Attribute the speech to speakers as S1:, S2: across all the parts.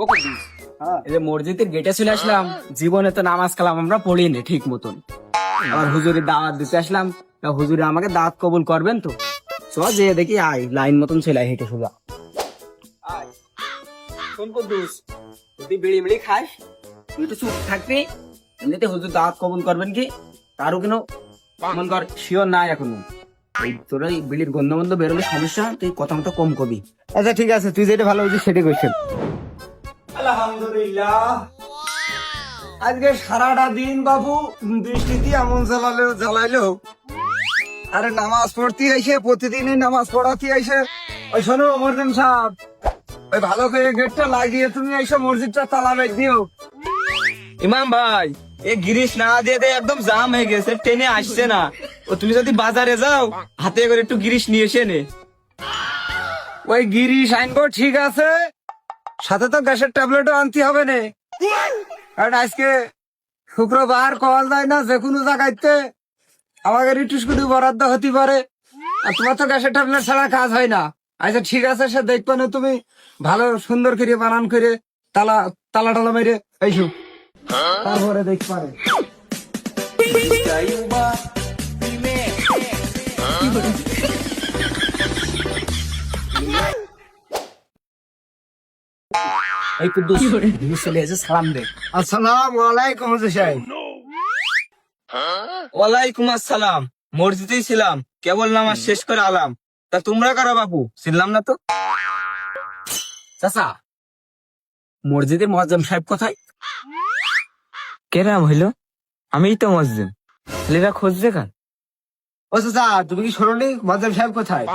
S1: ও কুদ্দুস এই যে মসজিদের গেটে চলে আসলাম জীবনে তো নামাজ কালাম আমরা পড়িনি ঠিক মতন। আবার হুজুরের দাওয়াত দিতে আসলাম তা হুজুরে আমাকে দাওয়াত কবুল করবেন তো? চ যে দেখি আয় লাইন মতন ছেলে হেঁটে সোজা। শোন কুদ্দুস তুই বিড়ি মিড়ি খাস তুই একটু চুপ থাকবি। এমনিতে হুজুর দাওয়াত কবুল করবেন কি? তারও কেন মন কর শিওর নাই এখনও। এই তোর এই বিড়ির গন্ধ গন্ধ বেরোলে সমস্যা তুই কথা মতো কম কবি। আচ্ছা ঠিক আছে তুই যেটা ভালো বুঝিস সেটাই করছেন
S2: আলহামদুলিল্লাহ। আজকে সারাটা দিন বাবু, বৃষ্টিতে এমন জ্বালালো জ্বালাইলো। আরে নামাজ পড়তে আইসে, প্রতিদিনই নামাজ পড়াতে আইসে। ওই শোনো মর্জিম সাহেব, ওই ভালো করে গেটটা লাগিয়ে তুমি আইসো, মসজিদটা তালা বেগ দিও।
S1: ইমাম ভাই এ গিরিশ না দিয়ে দিয়ে একদম জাম হয়ে গেছে ট্রেনে আসছে না। ও তুমি যদি বাজারে যাও, হাতে করে একটু গিরিশ নিয়ে এসে নে।
S2: ওই গিরিশ সাইনবোর্ড ঠিক আছে সাথে তো গ্যাসের ট্যাবলেটও আনতে হবে না। কারণ আজকে শুক্রবার কল যায় না যে কোনো জায়গাতে আমাকে রিটুসকুটি বরাদ্দ হতে পারে। আর তোমার তো গ্যাসের ট্যাবলেট ছাড়া কাজ হয় না। আচ্ছা ঠিক আছে, সে দেখবে না তুমি। ভালো, সুন্দর করে বানান করে তালা তালা টালা মেরে এইসু তারপরে দেখ পারে।
S1: এই কুদ্দুস তুমি চলে এসে সালাম দে।
S2: আসসালাম আলাইকুম হুজুর সাহেব।
S1: ওয়ালাইকুম আসসালাম মসজিদেই ছিলাম কেবল নামাজ শেষ করে আলাম। তা তোমরা কারা বাপু ছিলাম না তো? চাচা মসজিদে মজ্জাম সাহেব কোথায়? কেরাম হইল? আমিই তো মসজিদ। ছেলেরা খুঁজছে কান
S2: ও চাচা তুমি কি শোনো শোনি মজাম সাহেব কোথায়?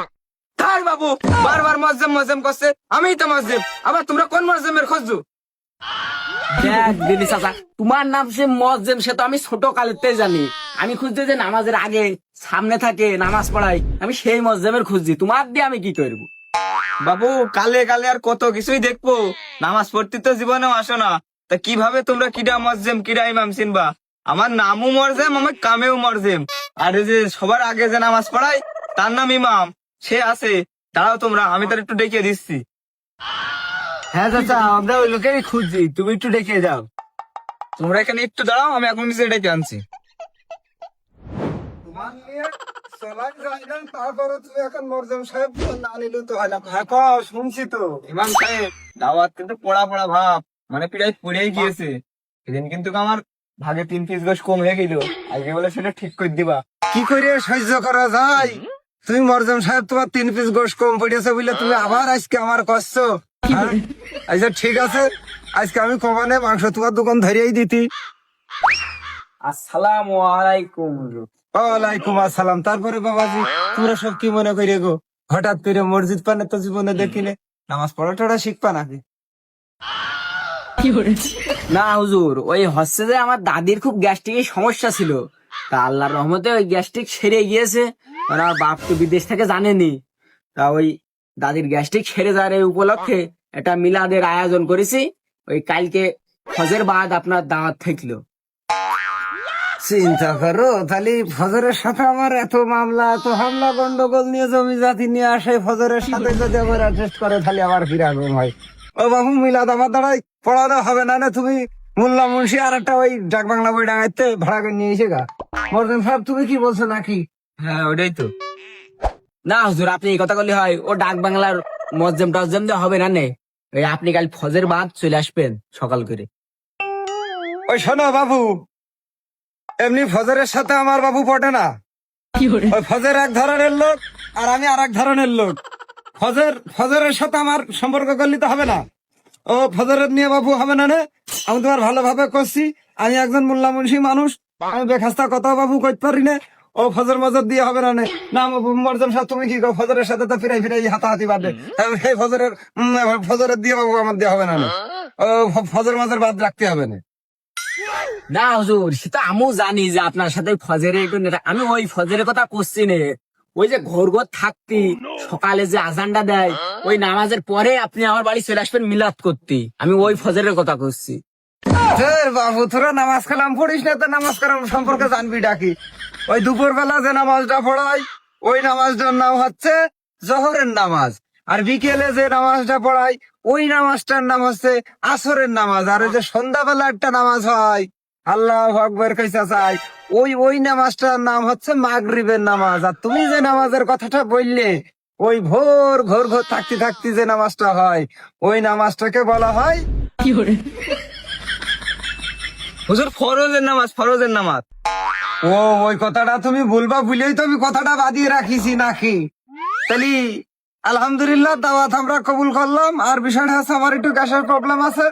S1: তাই বাবু। বারবার মজ্জাম মজ্জাম করছে। আমিই তো মজ্জাম। আবার তোমরা কোন মজ্জামের খোঁজো? দেখ দিদি চাচা তোমার নাম সে মজ্জেম সে তো আমি ছোট কালেতে জানি। আমি খুঁজতে যে নামাজের আগে সামনে থাকে নামাজ পড়াই আমি সেই মজ্জেমের খুঁজছি। তোমার দিয়ে আমি কি করব? বাবু কালে কালে আর কত কিছুই দেখব। নামাজ পড়তে তো জীবনেও আসো না। তা কীভাবে তোমরা কিডা মজ্জেম কিডা ইমাম চিনবা? আমার নামও মরজেম আমার কামেও মরজেম আর যে সবার আগে যে নামাজ পড়াই তার নাম ইমাম। সে আছে দাঁড়াও তোমরা আমি তার একটু ডেকে দিচ্ছি।
S2: হ্যাঁ চাচা আমরা ওই লোকেরই খুঁজছি তুমি একটু ডেকে যাও
S1: তোমরা এখানে একটু দাঁড়াও আমি এখন নিজে ডেকে আনছি।
S2: তোমার নিয়ে চলার জায়গা তারপরে তুমি এখন মরজাম সাহেব না নিলে তো হয় না। শুনছি তো।
S1: ইমাম সাহেব দাওয়াত কিন্তু পড়া পড়া ভাব মানে পিড়াই পড়েই গিয়েছে। সেদিন কিন্তু আমার ভাগে তিন পিস গোস কম হয়ে গেল। আজকে বলে সেটা ঠিক করে দিবা।
S2: কি করে সহ্য করা যায়? তুমি মরজাম সাহেব তোমার তিন পিস গোশ কম পড়েছে বলে তুমি আবার আজকে আমার কষ্ট। হ্যাঁ? আচ্ছা ঠিক আছে। আজকে আমি কমানে মাংস তোমার দোকান ধরিয়েই দিতি।
S1: আসসালামু আলাইকুম।
S2: ওয়ালাইকুম আসসালাম। তারপরে বাবাজি তোমরা সব কি মনে করে গো? হঠাৎ করে মসজিদ পানে তো জীবনে দেখিলে নামাজ পড়া টড়া শিখবা নাকি?
S1: না হুজুর ওই হচ্ছে যে আমার দাদির খুব গ্যাস্ট্রিকের সমস্যা ছিল। তা আল্লাহর রহমতে ওই গ্যাস্ট্রিক সেরে গিয়েছে। আর আমার বাপ তো বিদেশ থেকে জানেনি। তা ওই দাদির গ্যাস্ট্রিক সেরে যাওয়ার এই উপলক্ষে। একটা মিলাদের আয়োজন করেছি। ওই কালকে ফজর বাদ আপনার দাওয়াত থাকল।
S2: চিন্তা করো, তাহলে ফজরের সাথে আমার এত মামলা, এত হামলা, গন্ডগোল নিয়ে জমি জাতি নিয়ে আসে, ফজরের সাথে যদি আবার অ্যাডজাস্ট করে, তাহলে আমার ফিরাগম হয়। ও বাবু, মিলাদ আমার দ্বারাই পড়ানো হবে, না না তুমি মোল্লা মুন্সি আর একটা ওই ডাক বাংলা বই ডাঙাইতে ভাড়া করে নিয়ে এসে গা। মর্দন সাহেব, তুমি কি বলছো নাকি?
S1: হ্যাঁ ওটাই তো। না হুজুর আপনি এই কথা বললে হয় ও ডাক বাংলার মজ্জেম টজ্জেম দিয়ে হবে না নে? ওই আপনি কাল ফজর বাদ চলে আসবেন সকাল করে।
S2: ওই শোনো বাবু এমনি ফজরের সাথে আমার বাবু পটে না। ওই ফজর এক ধরনের লোক আর আমি আর এক ধরনের লোক। ফজর ফজরের সাথে আমার সম্পর্ক করলে তো হবে না। ও ফজরের নিয়ে বাবু হবে না নে? আমি তোমার ভালোভাবে করছি আমি একজন মোল্লা মুন্সি মানুষ আমি বেখাস্তা কথা বাবু করতে পারি না। ও ফজর মজর দিয়ে হবে না নে? না মর্জন সাহেব তুমি কি ফজরের সাথে তো ফিরাই ফিরাই হাতাহাতি বাদে সেই ফজরের ফজরের দিয়ে বাবু আমার দিয়ে হবে না ও ফজর মজর বাদ রাখতে হবে না।
S1: না হুজুর সেটা আমিও জানি যে আপনার সাথে ফজরে একটু আমি ওই ফজরের কথা করছি নে। ওই যে ঘর ঘর থাকতি সকালে যে আজানটা দেয় ওই নামাজের পরে আপনি আমার বাড়ি চলে আসবেন মিলাদ করতে। আমি ওই ফজরের কথা করছি
S2: বাবু তোরা নামাজ কালাম পড়িস না তো নামাজ কালাম সম্পর্কে জানবি ডাকি। ওই দুপুর বেলা যে নামাজটা পড়াই ওই নামাজটার নাম হচ্ছে জহরের নামাজ। আর বিকেলে যে নামাজটা পড়াই ওই নামাজটার নাম হচ্ছে আসরের নামাজ। আর ওই যে সন্ধ্যাবেলা একটা নামাজ হয় আল্লাহ আকবর কইসা চাই ওই ওই নামাজটার নাম হচ্ছে মাগরিবের নামাজ। আর তুমি যে নামাজের কথাটা বললে ওই ভোর ঘোর ঘোর থাকতে থাকতে যে নামাজটা হয় ওই নামাজটাকে বলা হয় কি
S1: হুজুর ফরজের নামাজ ফরজের নামাজ।
S2: ও, ওই কথাটা তুমি বলবা বলেই তো আমি কথাটা বাদিয়ে রাখিছি নাকি? তাহলে, আলহামদুলিল্লাহ, দাওয়াত আমরা কবুল করলাম। আর বিষয়টা হচ্ছে, আমার একটু গ্যাসের প্রবলেম আছে।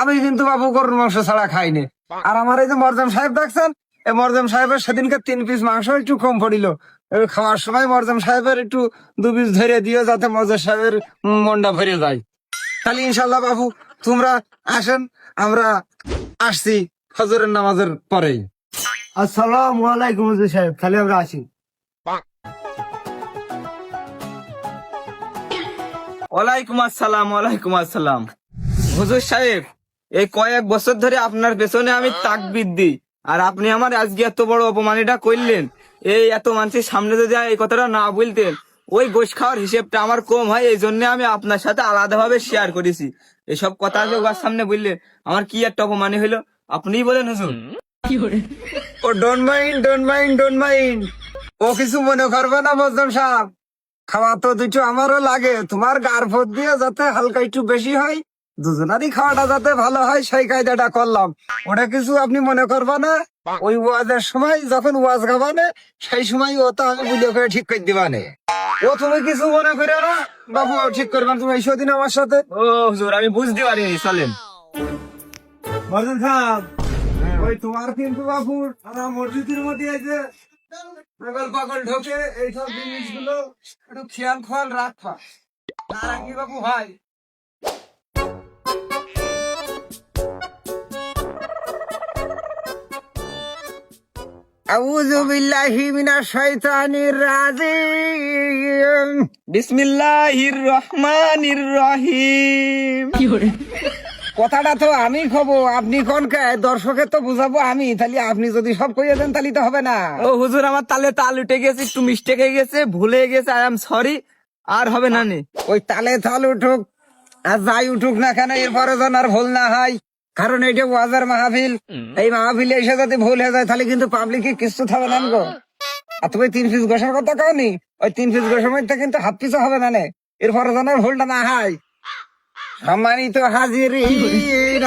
S2: আমি কিন্তু বাবু গরুর মাংস ছাড়া খাইনি। আর আমার এই যে মরজাম সাহেব দেখছেন এই মরজাম সাহেবের সেদিনকে তিন পিস মাংস একটু কম পড়িল। খাওয়ার সময় মরজাম সাহেবের একটু দু পিস ধরে দিও, যাতে মরজাম সাহেবের মনটা ভরে যায়। তাহলে ইনশাল্লাহ বাবু, তোমরা আসেন, আমরা আসছি ফজরের নামাজের পরেই।
S3: আসসালামু আলাইকুম সাহেব তাহলে আমরা আসি।
S1: ওয়ালাইকুম আসসালাম ওয়ালাইকুম আসসালাম। হুজুর সাহেব এই কয়েক বছর ধরে আপনার পেছনে আমি তাকবিদ দিই আর আপনি আমার আজকে এত বড় অপমানিটা করলেন। এই এত মানুষের সামনে যদি এই কথাটা না বলতেন ওই গোশ খাওয়ার হিসেবটা আমার কম হয় এই জন্য আমি আপনার সাথে আলাদাভাবে শেয়ার করেছি। এসব কথা যে ওর সামনে বললেন আমার কি একটা অপমানি হইল আপনিই বলেন হুজুর।
S2: ও don't mind don't mind don't mind ও কিছু মনে করবে না মজদম সাহেব। খাওয়া তো দুটো আমারও লাগে। তোমার গার ভোট দিয়ে যাতে হালকা একটু বেশি হয় দুজনারই খাওয়াটা যাতে ভালো হয় সেই কায়দাটা করলাম। ওটা কিছু আপনি মনে করবে না? ওই ওয়াজের সময় যখন ওয়াজ গাবানে সেই সময় ও তো আমি বুঝে করে ঠিক করে দিবানে। ও তুমি কিছু মনে করে না? বাবু ঠিক করবেন তুমি এইসব দিন আমার সাথে।
S1: ও হুজুর আমি বুঝতে পারিনি চলেন।
S3: মরজান সাহেব।
S2: ওই তোমার কিন্তু বাবু সারা মসজিদের মধ্যে যে পাগল পাগল ঢোকে এইসব জিনিসগুলো একটু খেয়াল খোয়াল রাখবা তারা কি বাবু ভাই আউযু বিল্লাহি মিনাশ শাইতানির রাজিম।
S1: বিসমিল্লাহির রহমানির রহিম।
S2: কথাটা তো আমি খব আপনি কোন কে? দর্শকের তো বুঝাবো আমি তাহলে আপনি যদি সব কইয়ে দেন তাহলে তো হবে না।
S1: ও হুজুর আমার তালে তাল উঠে গেছে একটু মিস্টেক হয়ে গেছে ভুলে গেছে আই এম সরি আর হবে না নে।
S2: ওই তালে তাল উঠুক আর যাই উঠুক না কেন এরপরে যেন আর ভুল না হয়। কারণ এইটা ওয়াজার মাহফিল। এই মাহফিলে এসে যদি ভুল হয়ে যায় তাহলে কিন্তু পাবলিকে কিছু থাকবে না গো। আর তুমি তিন পিস গোসার কথা কওনি? ওই তিন পিস গোসার মধ্যে কিন্তু হাফ পিসও হবে না নে। এরপরে যেন ভুলটা না হয়। সম্মানিত হাজির,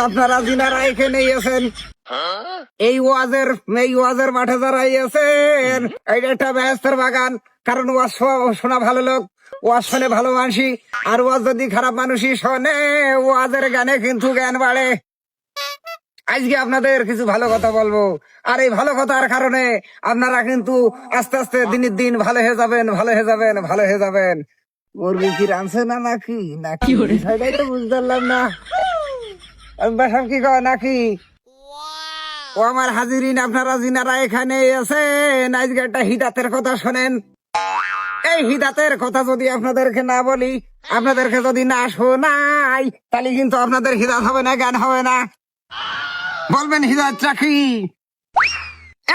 S2: আপনারা যিনারা এখানে আছেন। এই ওয়াজের এই ওয়াজের মাঠে যারা আছেন, এইটা একটা ব্যস্তের বাগান, কারণ ওয়াজ শোনা ভালো লোক, ওয়াজ শোনে ভালো মানুষই, আর ওয়াজ যদি খারাপ মানুষই শোনে, ওয়াজের গানে কিন্তু জ্ঞান বাড়ে। আজকে আপনাদের কিছু ভালো কথা বলব। আর এই ভালো কথার কারণে আপনারা কিন্তু আস্তে আস্তে দিনের দিন ভালো হয়ে যাবেন, ভালো হয়ে যাবেন, ভালো হয়ে যাবেন। মুরগি কি রাঁধছে না নাকি? নাকি? বিষয়টাই তো বুঝতে পারলাম না। বাসাব কি কয় নাকি? ও আমার হাজিরিন আপনারা যিনারা এখানে আছেন। আজকে একটা হিদাতের কথা শোনেন। এই হিদাতের কথা যদি আপনাদেরকে না বলি আপনাদেরকে যদি না শোনাই তাহলে কিন্তু আপনাদের হিদাত হবে না জ্ঞান হবে না। বলবেন হিদাতটা কি?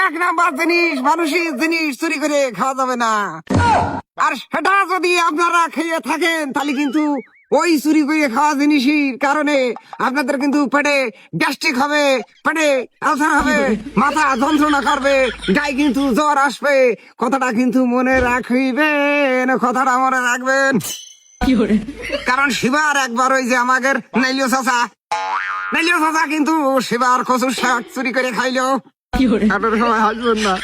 S2: এক নাম্বার জিনিস, মানুষের জিনিস চুরি করে খাওয়া যাবে না। আর সেটা যদি আপনারা খেয়ে থাকেন, তাহলে কিন্তু ওই চুরি করে খাওয়া জিনিসের কারণে আপনাদের কিন্তু পেটে গ্যাস্ট্রিক হবে, পেটে আলসার হবে, মাথা যন্ত্রণা করবে, গায়ে কিন্তু জ্বর আসবে। কথাটা কিন্তু মনে রাখবেন, কথাটা মনে রাখবেন। কারণ শিবার একবার ওই যে আমাদের নাইলিও চাচা নাইলিও চাচা কিন্তু শিবার কচুর শাক চুরি করে খাইলো। আপনার সময় হাসবেন না